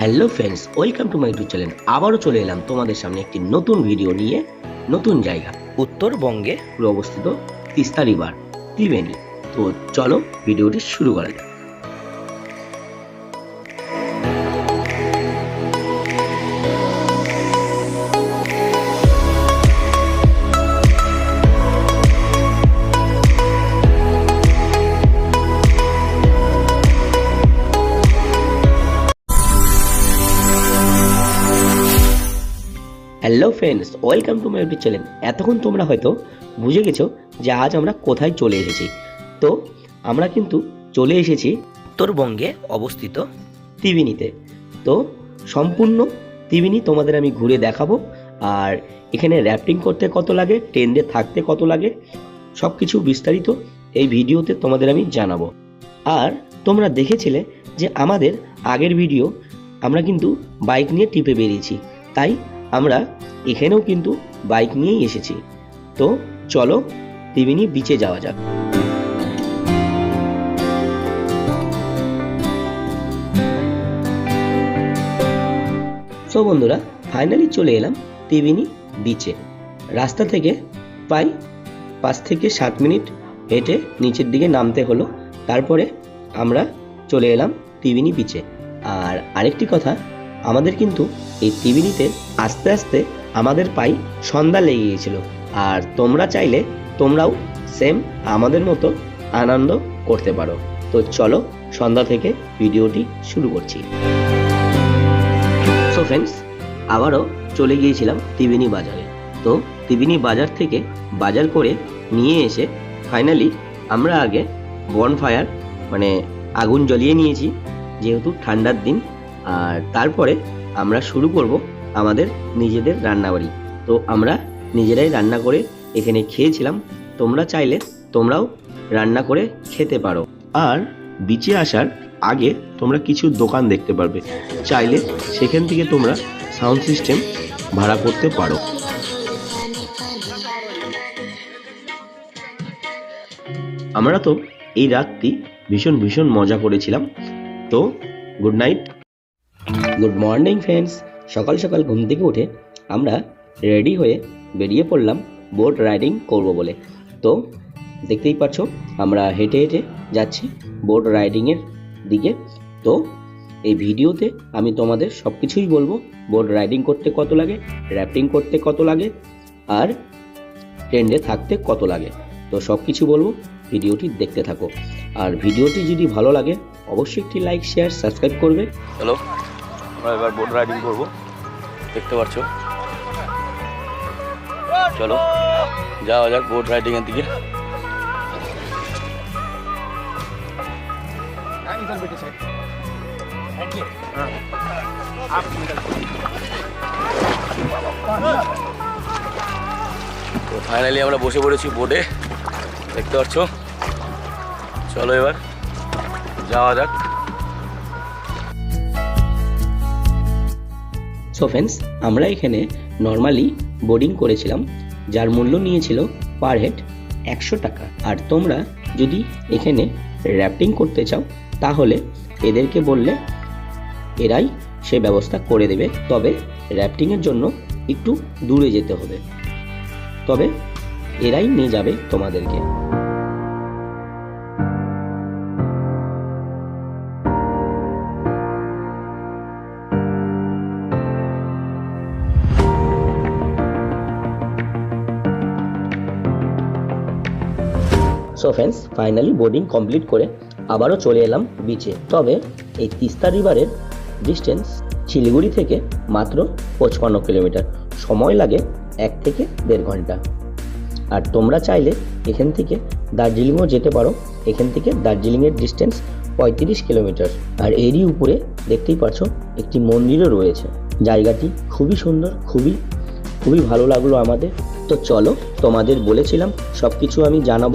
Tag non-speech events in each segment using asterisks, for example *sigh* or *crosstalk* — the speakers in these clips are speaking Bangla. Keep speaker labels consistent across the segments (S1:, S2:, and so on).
S1: Hello friends welcome to my YouTube channel. আবারও চলে এলাম তোমাদের সামনে একটি নতুন ভিডিও নিয়ে নতুন জায়গা। উত্তরবঙ্গে অবস্থিত তিস্তা রিভার ত্রিবেণী। তো চলো ভিডিওটি শুরু করা যাক। Hello friends welcome to my YouTube channel এতক্ষণ তোমরা হয়তো বুঝে গেছো যে আজ আমরা কোথায় চলে এসেছি। তো, আমরা কিন্তু চলে এসেছি উত্তরবঙ্গে অবস্থিত ত্রিবেণীতে তো, সম্পূর্ণ ত্রিবেণী তোমাদের আমি ঘুরে দেখাবো। আর এখানে র্যাফটিং করতে কত লাগে ট্রেনে থাকতে কত লাগে সব কিছু বিস্তারিত এই ভিডিওতে তোমাদের আমি জানাব। আর তোমরা দেখেছিলে যে আমাদের আগের ভিডিও আমরা কিন্তু বাইক নিয়ে টিপে বেরিয়েছি। তাই আমরা এখানেও কিন্তু বাইক নিয়েই এসেছি। তো চলো ত্রিবেণী বিচে যাওয়া যাক। সো বন্ধুরা ফাইনালি চলে এলাম ত্রিবেণী বিচে রাস্তা থেকে প্রায় পাঁচ থেকে সাত মিনিট হেঁটে নিচের দিকে নামতে হলো। তারপরে আমরা চলে এলাম ত্রিবেণী বিচে আর আরেকটি কথা আমাদের কিন্তু এই ত্রিবেণীতে আস্তে আস্তে আমাদের পাই সন্ধ্যা লেগে গিয়েছিল আর তোমরা চাইলে তোমরাও সেম আমাদের মতো আনন্দ করতে পারো। তো চলো সন্ধ্যা থেকে ভিডিওটি শুরু করছি। সো ফ্রেন্ডস আবারও চলে গিয়েছিলাম ত্রিবেণী বাজারে। তো ত্রিবেণী বাজার থেকে বাজার করে নিয়ে এসে ফাইনালি আমরা আগে বনফায়ার মানে আগুন জ্বলিয়ে নিয়েছি। যেহেতু ঠান্ডার দিন আর তারপরে আমরা শুরু করব আমাদের নিজেদের রান্নাবাড়ি। তো আমরা নিজেরাই রান্না করে এখানে খেয়েছিলাম। তোমরা চাইলে তোমরাও রান্না করে খেতে পারো। আর বিচে আসার আগে তোমরা কিছু দোকান দেখতে পারবে। চাইলে সেখান থেকে তোমরা সাউন্ড সিস্টেম ভাড়া করতে পারো। আমরা তো এই রাতটি ভীষণ ভীষণ মজা করেছিলাম। তো good night good morning friends সকাল সকাল ঘুম থেকে উঠে আমরা রেডি হয়ে বেরিয়ে পড়লাম বোট রাইডিং করব বলে। তো দেখতেই পাচ্ছ, আমরা হেঁটে হেঁটে যাচ্ছি বোট রাইডিংয়ের দিকে। তো এই ভিডিওতে আমি তোমাদের সব কিছুই বলব বোট রাইডিং করতে কত লাগে র্যাফটিং করতে কত লাগে, আর ট্রেন্ডে থাকতে কত লাগে। তো সব কিছু বলব, ভিডিওটি দেখতে থাকো। আর ভিডিওটি যদি ভালো লাগে, অবশ্যই একটি লাইক শেয়ার সাবস্ক্রাইব করবে।
S2: চলো আমরা এবার বোট রাইডিং করব। দেখতে পাচ্ছ? চলো, যাওয়া যাক বোট রাইডিং এর দিকে। তো ফাইনালি আমরা বসে পড়েছি বোটে দেখতে পাচ্ছ? চলো এবার, যাওয়া যাক।
S1: সো ফ্রেন্ডস আমরা এখানে নর্মালি বোর্ডিং করেছিলাম, যার মূল্য নিয়েছিল পার হেড একশো টাকা। আর তোমরা যদি এখানে র্যাফটিং করতে চাও, তাহলে এদেরকে বললে এরাই সে ব্যবস্থা করে দেবে। তবে র্যাফটিংয়ের জন্য একটু দূরে যেতে হবে। তবে এরাই নিয়ে যাবে তোমাদেরকে। So friends finally boarding complete করে আবারও চলে এলাম বিচে তবে এই তিস্তা রিভারের ডিস্টেন্স শিলিগুড়ি থেকে মাত্র পঁচপান্ন কিলোমিটার সময় লাগে এক থেকে দেড় ঘণ্টা। আর তোমরা চাইলে এখান থেকে দার্জিলিংও যেতে পারো। এখান থেকে দার্জিলিংয়ের ডিস্টেন্স পঁয়ত্রিশ কিলোমিটার আর এরই উপরে দেখতেই পাচ্ছ একটি মন্দিরও রয়েছে। জায়গাটি খুবই সুন্দর, খুবই খুবই ভালো লাগল আমাদের। তো চলো তোমাদের বলেছিলাম সব কিছু আমি জানাব।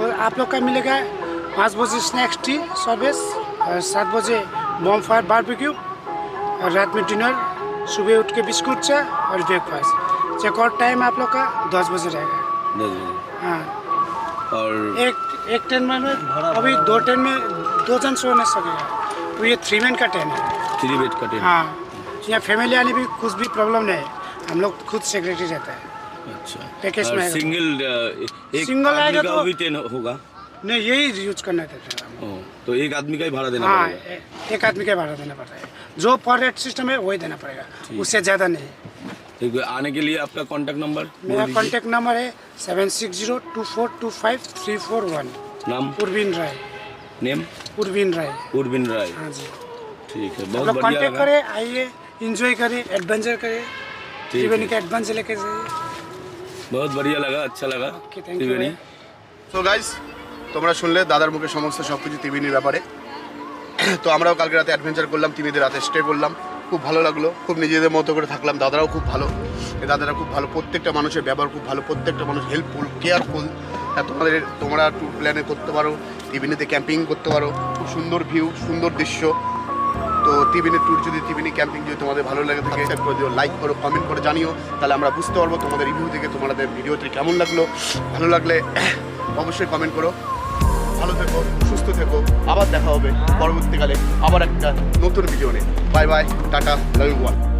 S3: और आप लोग का मिलेगा पाँच बजे स्नैक्स टी सर्विस और सात बजे बम फायर बारबेक्यू और रात में डिनर सुबह उठ के बिस्कुट चा और ब्रेकफास्ट चेकआउट टाइम आप लोग का दस बजे रहेगा।
S2: दस बजे।
S3: हाँ।
S2: और
S3: एक एक ट्रेन में अभी दो ट्रेन में दो जन सो नहीं सकेगा तो ये थ्री मैन का ट्रेन है।
S2: थ्री बेड का टेंट
S3: हाँ। यहाँ फैमिली आने भी कुछ भी प्रॉब्लम नहीं है। हम लोग खुद सेक्रेटरी रहता है।
S2: अच्छा।
S3: पैकेज में
S2: सिंगल एक
S3: सिंगल आएगा तो-
S2: भी टेन होगा।
S3: नहीं यही यूज़ करना
S2: तो एक आदमी का ही भाड़ा देना
S3: हाँ एक आदमी का भाड़ा देना पड़ता है। जो पर रेट सिस्टम है वही देना पड़ेगा। उससे ज़्यादा नहीं।
S2: ठीक है आने के लिए आपका कांटेक्ट नंबर
S3: मेरा कॉन्टैक्ट नंबर है seven six zero two four two five three four one
S2: नाम?
S3: पूर्वीन राय।
S2: नेम?
S3: पूर्वीन राय।
S2: उर्बिन राय।
S3: हाँ जी।
S2: ठीक है बहुत बढ़िया
S3: कॉन्टैक्ट
S2: लगा।
S3: करें आइए इंजॉय करें एडवेंचर करें। त्रिवेणी का एडवेंचर लेके जाइए।
S2: बहुत बढ़िया लगा अच्छा लगा
S3: Okay, thank you,
S2: त्रिवेणी
S3: ভাই।
S4: তো গাইস তোমরা শুনলে দাদার মুখে সমস্ত সব কিছু টিভিনির ব্যাপারে তো আমরাও কালকে রাতে অ্যাডভেঞ্চার করলাম টিভিদের রাতে স্টে করলাম খুব ভালো লাগলো খুব নিজেদের মতো করে থাকলাম দাদারাও খুব ভালো এই দাদারা খুব ভালো প্রত্যেকটা মানুষের ব্যবহার খুব ভালো প্রত্যেকটা মানুষ হেল্পফুল কেয়ারফুল তোমাদের তোমরা ট্যুর প্ল্যানে করতে পারো টিভিনিতে ক্যাম্পিং করতে পারো খুব সুন্দর ভিউ সুন্দর দৃশ্য তো টিভিনি ট্যুর যদি টিভিনি ক্যাম্পিং যদি তোমাদের ভালো লাগে থাকে সাবস্ক্রাইব করে দিও লাইক করো কমেন্ট করে জানিও, তাহলে আমরা বুঝতে পারব তোমাদের রিভিউ থেকে তোমাদের ভিডিওটি কেমন লাগল। ভালো লাগলে *clears throat* অবশ্যই কমেন্ট করো। ভালো থেকো, সুস্থ থেকো, আবার দেখা হবে। পরবর্তীকালে আবার একটা নতুন ভিডিও নিয়ে। Bye bye tata love you